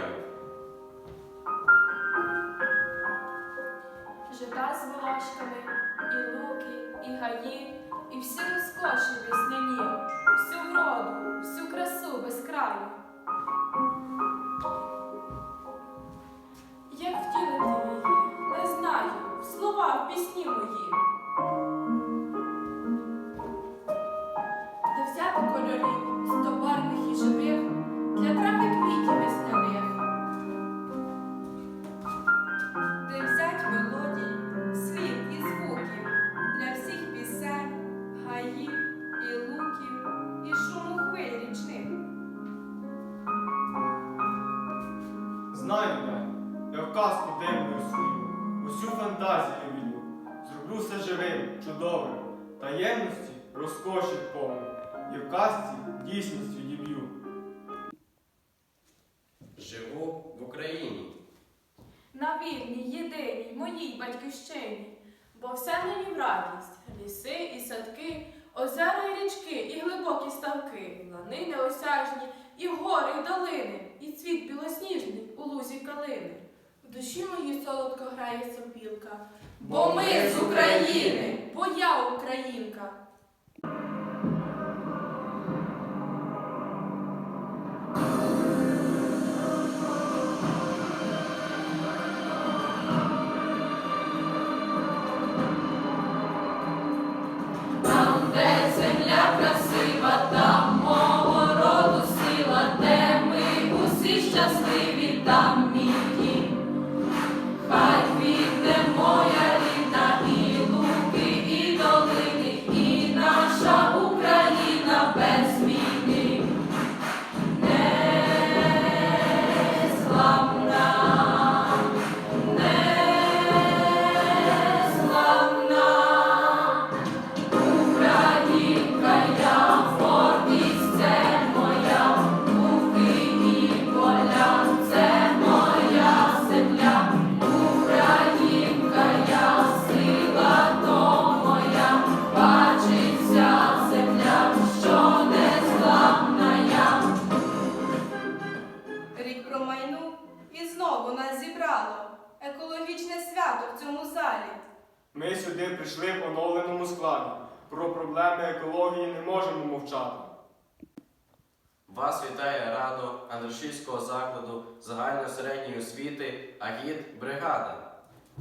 краю. Жита з волошками, і луки, і гаї, і всі розкоші весняні, всю вроду, всю красу без краю. Як втілити її, не знаю, слова в пісні мої. Живим, таємності розкоші повну, і в казці дійсністю діб'ю. Живу в Україні. На вільній, єдиній, моїй батьківщині, бо все мені в радість, ліси і садки, озера і річки, і глибокі ставки, лани неосяжні, і гори, і долини, і цвіт білосніжний у лузі калини. В душі моїй солодко грає сопілка, бо ми з України, бо я українка.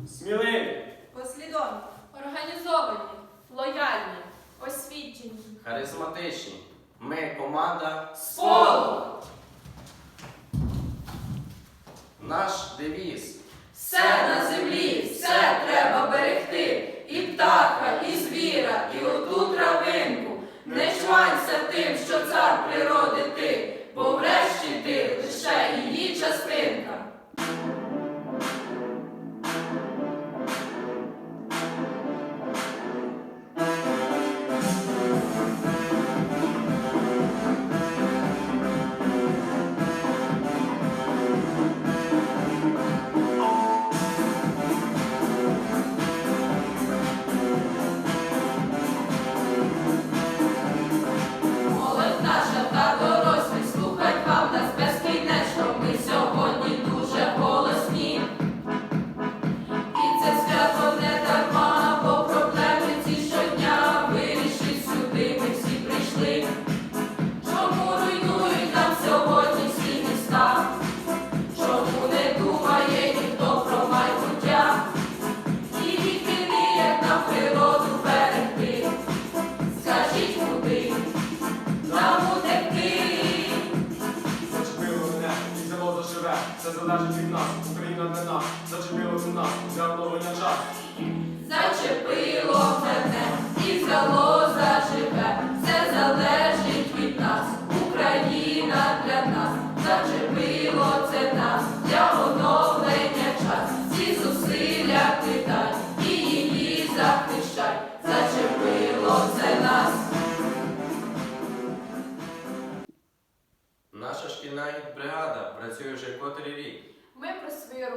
Сміливі! Послідовно. Організовані, лояльні, освічені. Харизматичні. Ми команда Сполох! Наш девіз. Все на землі, все треба берегти. І птаха, і звіра, і оту травинку. Не чванься тим, що цар природи ти, бо врешті ти лише її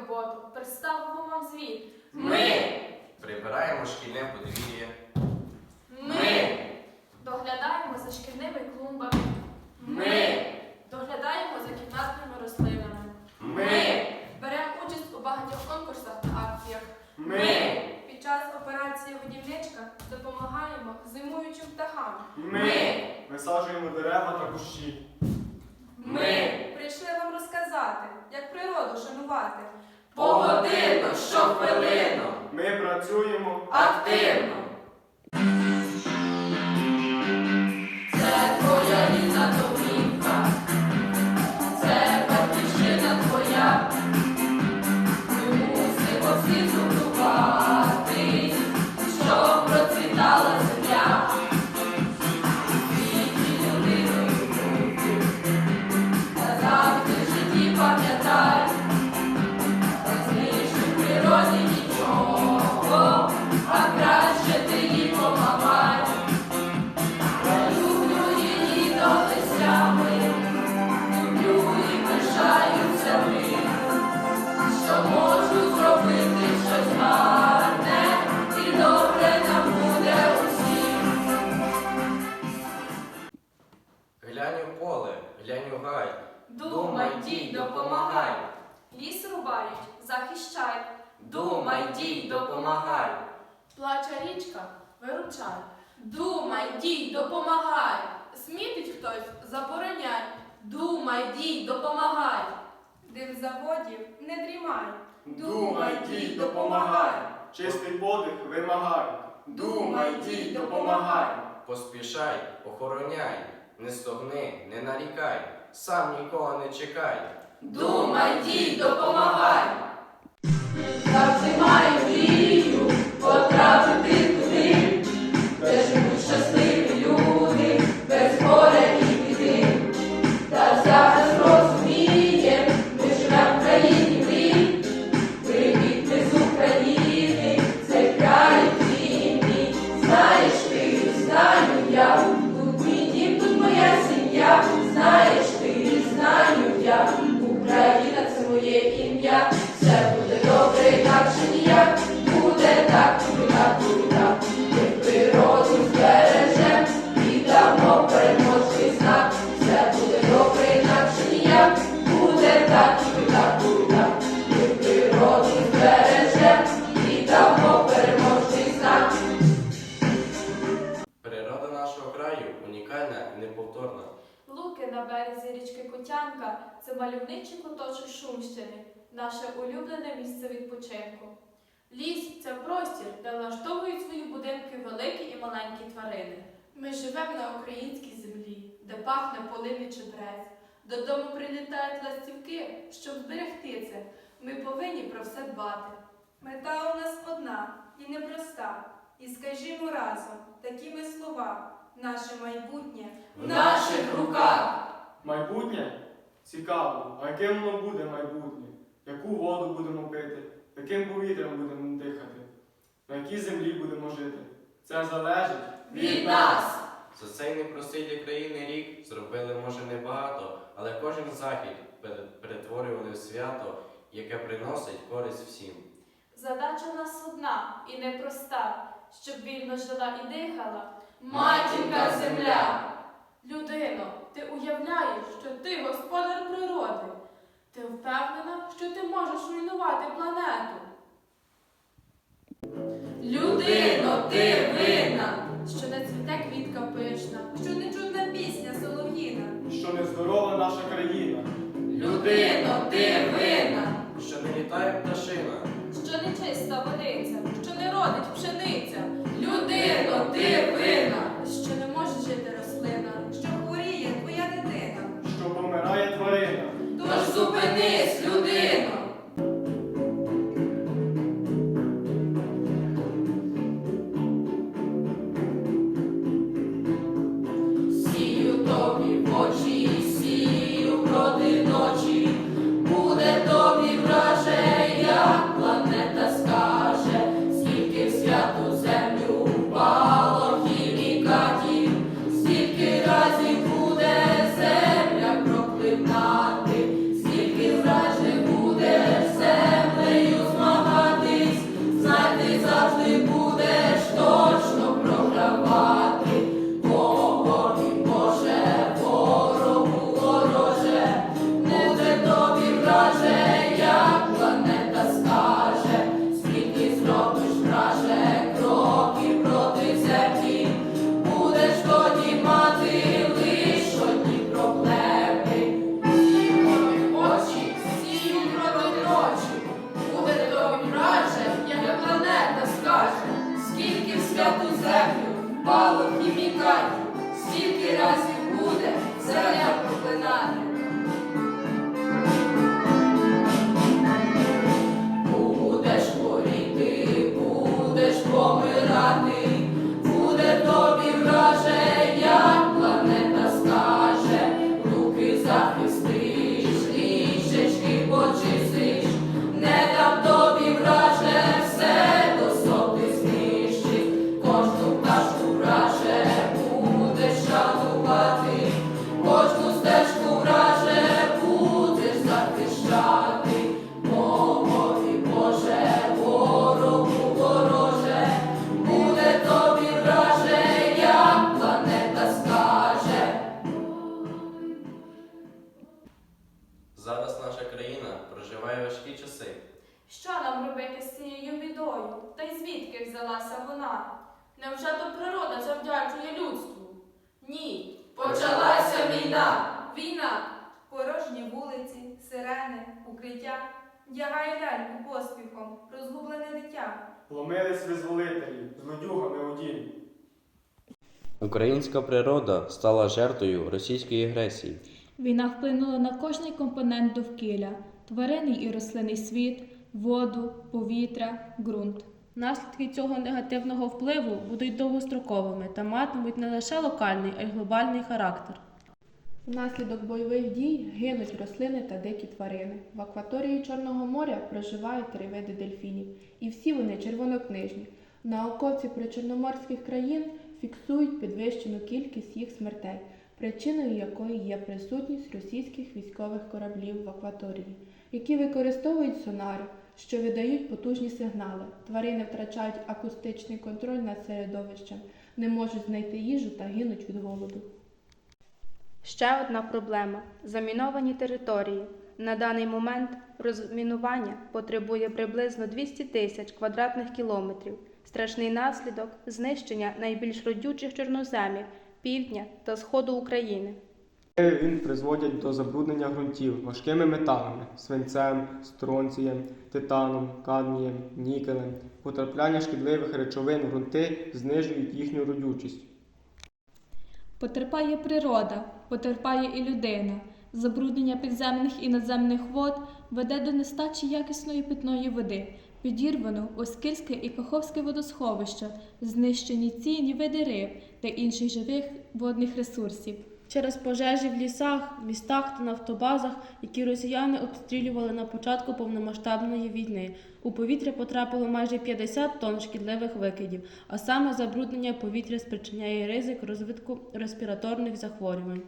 роботу. Приставимо вам звіт. Ми прибираємо шкільне подвір'я. Ми доглядаємо за шкільними клумбами. Ми доглядаємо за кімнатними рослинами. Ми беремо участь у багатьох конкурсах та акціях. Ми під час операції «Водівничка» допомагаємо зимуючим птахам. Ми висаджуємо дерева та кущі. Ми прийшли вам розказати, як природу шанувати. Погодинно, щохвилину, Ми працюємо. активно. Дій, допомагай. Смітить хтось, забороняй. Думай, дій, допомагай. Див заводів не дрімай. Думай, дій, допомагай. Чистий подих вимагай. Думай, дій, допомагай. Поспішай, охороняй, не стогни, не нарікай, сам нікого не чекай. Думай, дій, допомагай. Завжди маю на березі річки Котянка це мальовничий куточок Шумщини, наше улюблене місце відпочинку. Ліс це простір, де влаштовують свої будинки великі і маленькі тварини. Ми живемо на українській землі, де пахне полив і чебрець. Додому прилітають ластівки, щоб зберегти це. Ми повинні про все дбати. Мета у нас одна і непроста. І скажімо разом такими слова. Наше майбутнє В наших руках! Майбутнє? Цікаво. А яким воно буде майбутнє? Яку воду будемо пити? Яким повітрям будемо дихати? На якій землі будемо жити? Це залежить Від нас! За цей непростий для країни рік зробили може небагато, але кожен захід перетворювали в свято, яке приносить користь всім. Задача нас одна і непроста, щоб вільно жила і дихала. Матінка земля! Людино, ти уявляєш, що ти господар природи. Ти впевнена, що ти можеш руйнувати планету. Людино, ти винна, що не цвіте квітка пишна. що не чутна пісня солов'їна. що нездорова наша країна. Людино, ти винна, Що не літає пташина, що не чиста водиця, що не родить пшениця. Людино, ти винна, Порожні вулиці, сирени, укриття. Вдягає ляльку поспіхом, розгублене дитя. Ломились визволителі, злодюгами у дім. Українська природа стала жертвою російської агресії. Війна вплинула на кожний компонент довкілля тваринний і рослинний світ, воду, повітря, ґрунт. Наслідки цього негативного впливу будуть довгостроковими та матимуть не лише локальний, а й глобальний характер. Внаслідок бойових дій гинуть рослини та дикі тварини. В акваторії Чорного моря проживають три види дельфінів, і всі вони червонокнижні. Науковці причорноморських країн фіксують підвищену кількість їх смертей, причиною якої є присутність російських військових кораблів в акваторії, які використовують сонари, що видають потужні сигнали. Тварини втрачають акустичний контроль над середовищем, не можуть знайти їжу та гинуть від голоду. Ще одна проблема заміновані території. На даний момент розмінування потребує приблизно 200 тисяч квадратних кілометрів. Страшний наслідок знищення найбільш родючих чорноземів півдня та сходу України. Він призводять до забруднення ґрунтів важкими металами, свинцем, стронцієм, титаном, кадмієм, нікелем. Потрапляння шкідливих речовин в ґрунти знижують їхню родючість. Потерпає природа, потерпає і людина. Забруднення підземних і надземних вод веде до нестачі якісної питної води, підірвано Оскільське і Каховське водосховище, знищені цінні види риб та інших живих водних ресурсів. Через пожежі в лісах, містах та нафтобазах, які росіяни обстрілювали на початку повномасштабної війни, у повітря потрапило майже 50 тонн шкідливих викидів, а саме забруднення повітря спричиняє ризик розвитку респіраторних захворювань.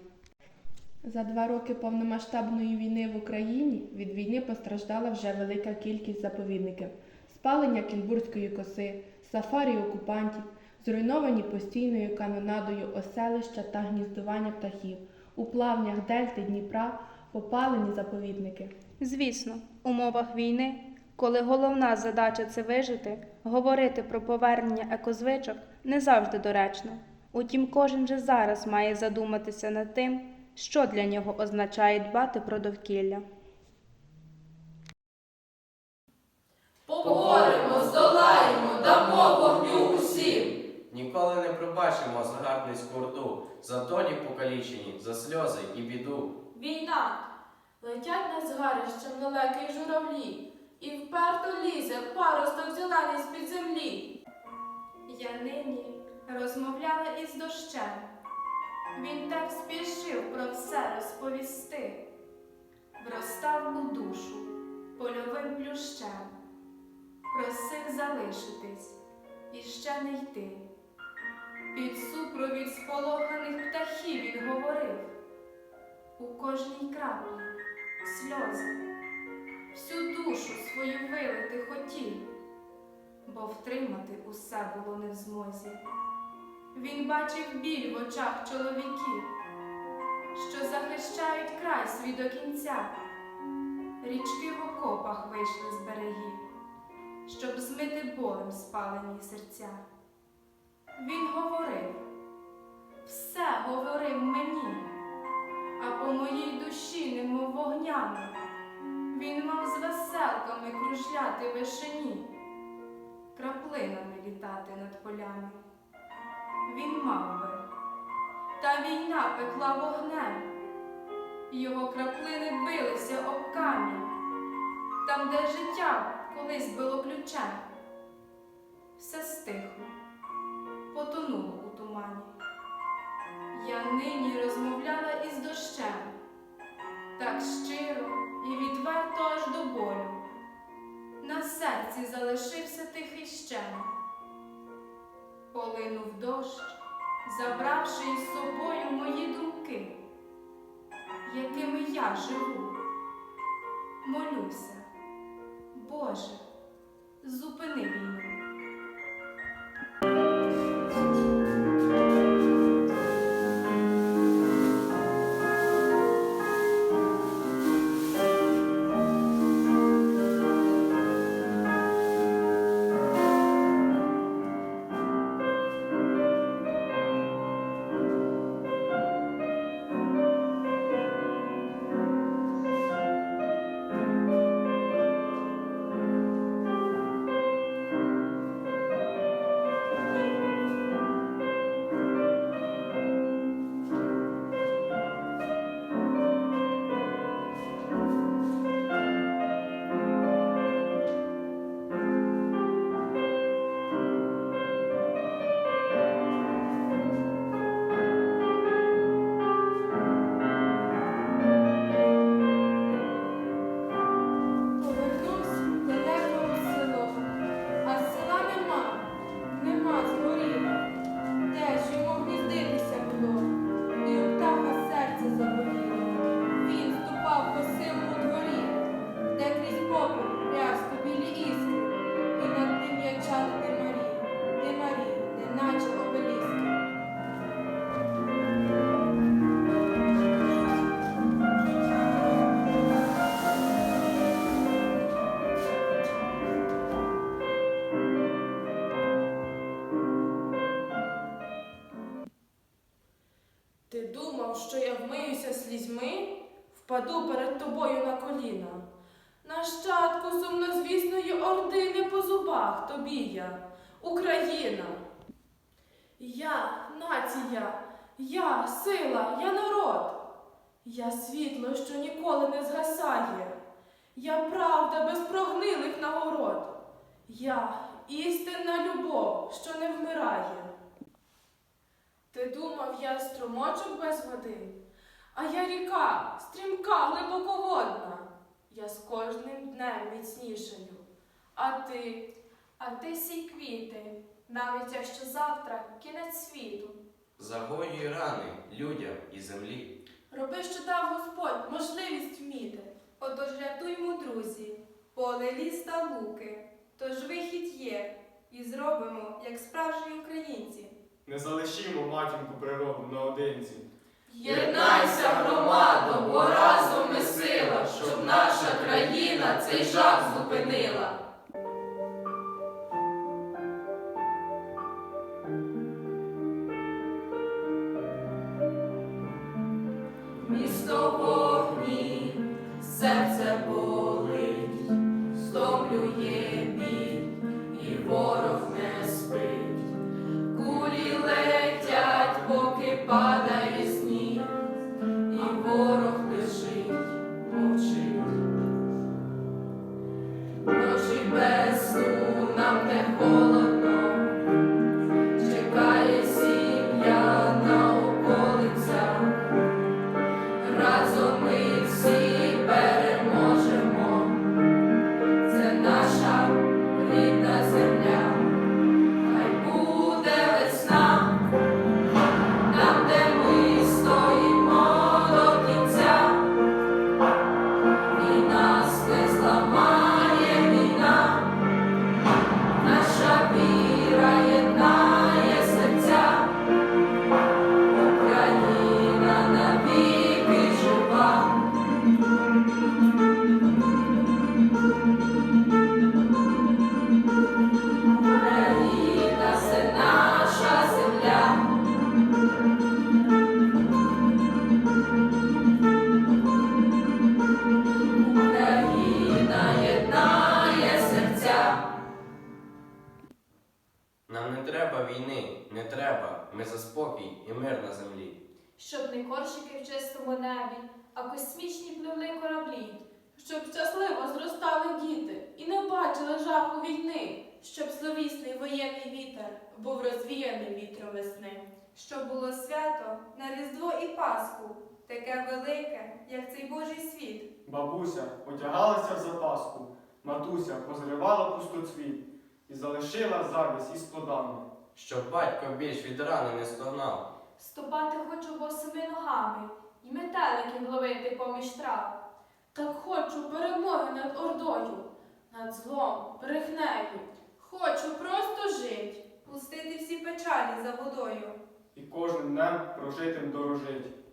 За два роки повномасштабної війни в Україні від війни постраждала вже велика кількість заповідників, спалення Кінбурзької коси, сафарі окупантів, зруйновані постійною канонадою оселища та гніздування птахів, у плавнях дельти Дніпра попалені заповідники. Звісно, в умовах війни, коли головна задача це вижити, говорити про повернення екозвичок не завжди доречно. Утім, кожен же зараз має задуматися над тим, що для нього означає дбати про довкілля. Загарбницьку за долі покалічені, за сльози і біду. Війна. Летять над згарищем далекі журавлі, і вперто лізе паросток зелений з-під землі. Я нині розмовляла із дощем. Він так спішив про все розповісти, вростав у душу польовим плющем, просив залишитись і ще не йти. Під супровід сполоханих птахів він говорив у кожній краплі сльози, всю душу свою вилити хотів бо втримати усе було не в змозі. Він бачив біль в очах чоловіків, що захищають край свій до кінця. Річки в окопах вийшли з берегів, щоб змити болем спалені серця. Він говорив, все говорив мені, а по моїй душі, немов вогнями, він мав з веселками кружляти вишені. краплинами літати над полями. Він мав би, та війна пекла вогнем, його краплини билися об камінь, там, де життя колись було ключем. Все стихло, потонуло у тумані. Я нині розмовляла із дощем, так щиро і відверто аж до болю. На серці залишився тихий щем. Полинув дощ, забравши із собою мої думки, якими я живу. Молюся, Боже, зупини війну. Думав, що я вмиюся слізьми, впаду перед тобою на коліна. Нащадку сумнозвісної орди не по зубах тобі я, Україна. Я нація, я сила, я народ. Я світло, що ніколи не згасає. Я правда без прогнилих нагород. Я істинна любов, що не вмирає. Ти думав, я струмочок без води, а я ріка, стрімка, глибоководна. Я з кожним днем міцнішаю. А ти, А ти сій квіти, навіть якщо завтра кінець світу. Загоюй рани людям і землі. роби, що дав Господь, можливість вміти. Отож рятуймо, друзі, поле ліс та луки, тож вихід є, і зробимо, як справжні українці. Не залишімо матінку природу наодинці. Єднайся, громадо, бо разом ми сила, щоб наша країна цей жах зупинила. Не коршики в чистому небі, а космічні пливли кораблі. Щоб щасливо зростали діти і не бачили жаху війни, щоб зловісний воєнний вітер був розвіяний вітром весни. Щоб було свято на Різдво і Пасху, таке велике, як цей Божий світ. Бабуся одягалася в запаску, матуся позривала пустоцвіт і залишила завість із плодами. Щоб батько більш від рани не стогнав. Ступати хочу босими ногами і метеликів ловити поміж трав. Так хочу перемоги над ордою, над злом, брехнею. Хочу просто жить. Пустити всі печалі за водою. І кожним днем прожитим дорожить.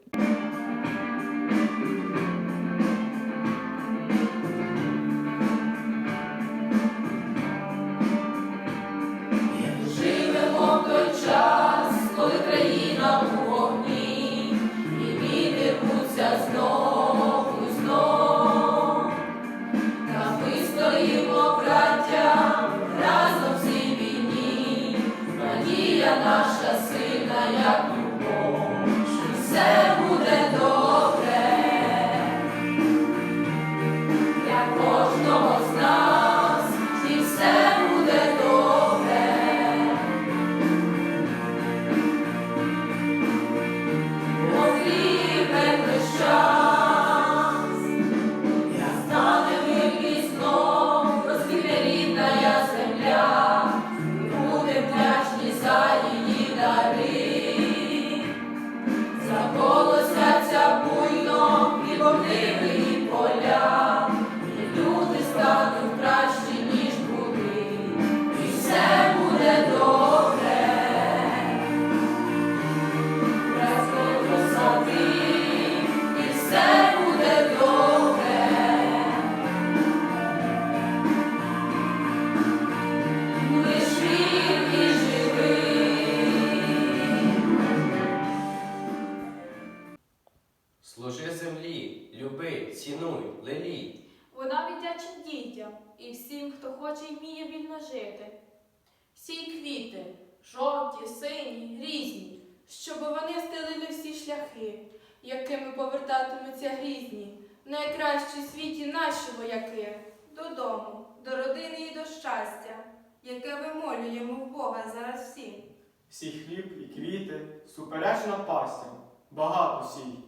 Всі хліб і квіти, суперечна пастя, багато сій.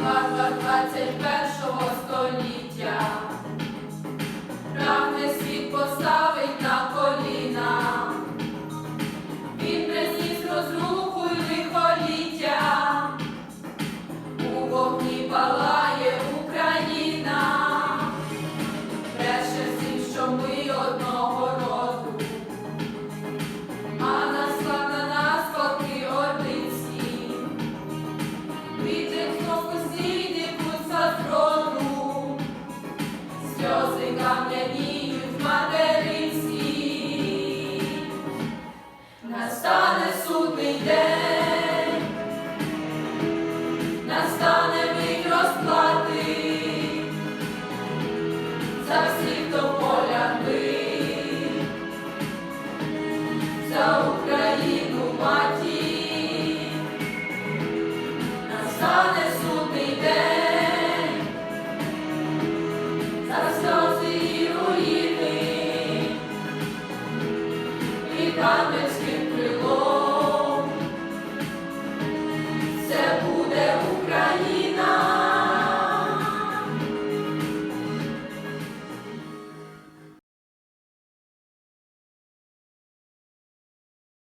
Варвар 21 століття